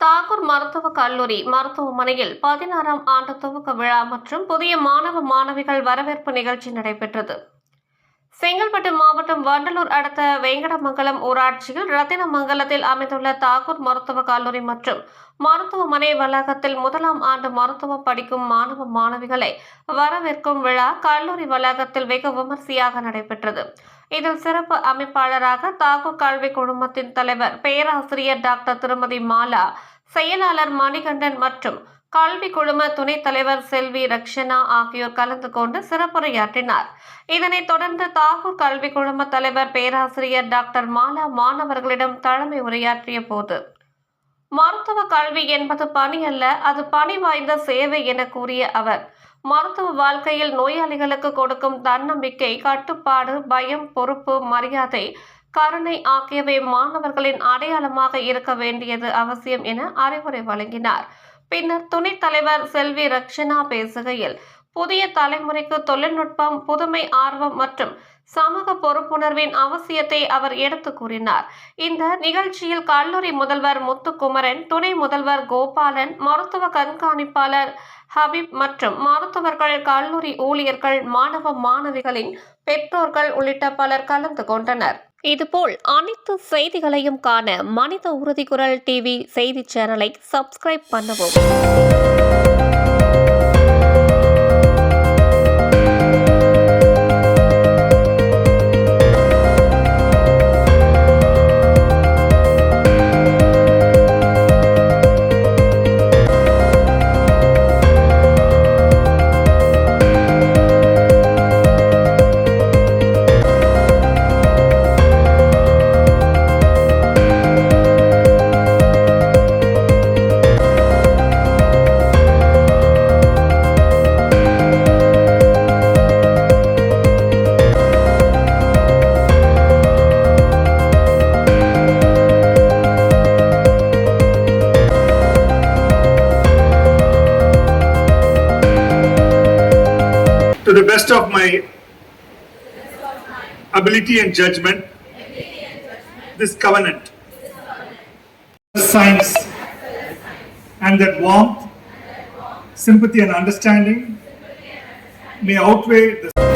தாகூர் மருத்துவக் கல்லூரி மருத்துவமனையில் பதினாறாம் ஆண்டு துவக்க விழா மற்றும் புதிய மாணவ மாணவிகள் வரவேற்பு நிகழ்ச்சி நடைபெற்றது. செங்கல்பட்டு மாவட்டம் வண்டலூர் அடுத்த வெங்கடமங்கலம் ஊராட்சியில் ரத்தினமங்கலத்தில் அமைந்துள்ள தாகூர் மருத்துவக் கல்லூரி மற்றும் மருத்துவமனை வளாகத்தில் முதலாம் ஆண்டு மருத்துவம் படிக்கும் மாணவ மாணவிகளை வரவேற்கும் விழா கல்லூரி வளாகத்தில் வெகு விமர்சையாக நடைபெற்றது. இதில் சிறப்பு அமைப்பாளராக தாகூர் கல்வி குழுமத்தின் தலைவர் பேராசிரியர் டாக்டர் திருமதி மாலா செயலாளர் மணிகண்டன் மற்றும் கல்வி குழும துணைத் தலைவர் செல்வி ரக்ஷனா ஆகியோர் கலந்து கொண்டு சிறப்புரையாற்றினார். இதனைத் தொடர்ந்து தாகூர் கல்வி குழும தலைவர் பேராசிரியர் டாக்டர் மாலா மாணவர்களிடம் தலைமை உரையாற்றிய போது மருத்துவ கல்வி என்பது பணி அல்ல அது பணி வாய்ந்த சேவை என கூறிய அவர் மருத்துவ வாழ்க்கையில் நோயாளிகளுக்கு கொடுக்கும் தன்னம்பிக்கை கட்டுப்பாடு பயம் பொறுப்பு மரியாதை கருணை ஆகியவை மாணவர்களின் அடையாளமாக இருக்க வேண்டியது அவசியம் என அறிவுரை வழங்கினார். பின்னர் துணைத் தலைவர் செல்வி ரக்ஷனா பேசுகையில் புதிய தலைமுறைக்கு தொழில்நுட்பம் புதுமை ஆர்வம் மற்றும் சமூக பொறுப்புணர்வின் அவசியத்தை அவர் எடுத்து கூறினார். இந்த நிகழ்ச்சியில் கல்லூரி முதல்வர் முத்துக்குமரன் துணை முதல்வர் கோபாலன் மருத்துவ கண்காணிப்பாளர் ஹபீப் மற்றும் மருத்துவர்கள் கல்லூரி ஊழியர்கள் மாணவ மாணவிகளின் பெற்றோர்கள் உள்ளிட்ட பலர் கலந்து கொண்டனர். இதுபோல் அனைத்து செய்திகளையும் காண மனித உறுதி குரல் டிவி செய்தி சேனலை சப்ஸ்கிரைப் பண்ணவும். To the best of my ability and judgment, this covenant, signs, and that warmth, sympathy, and understanding may outweigh the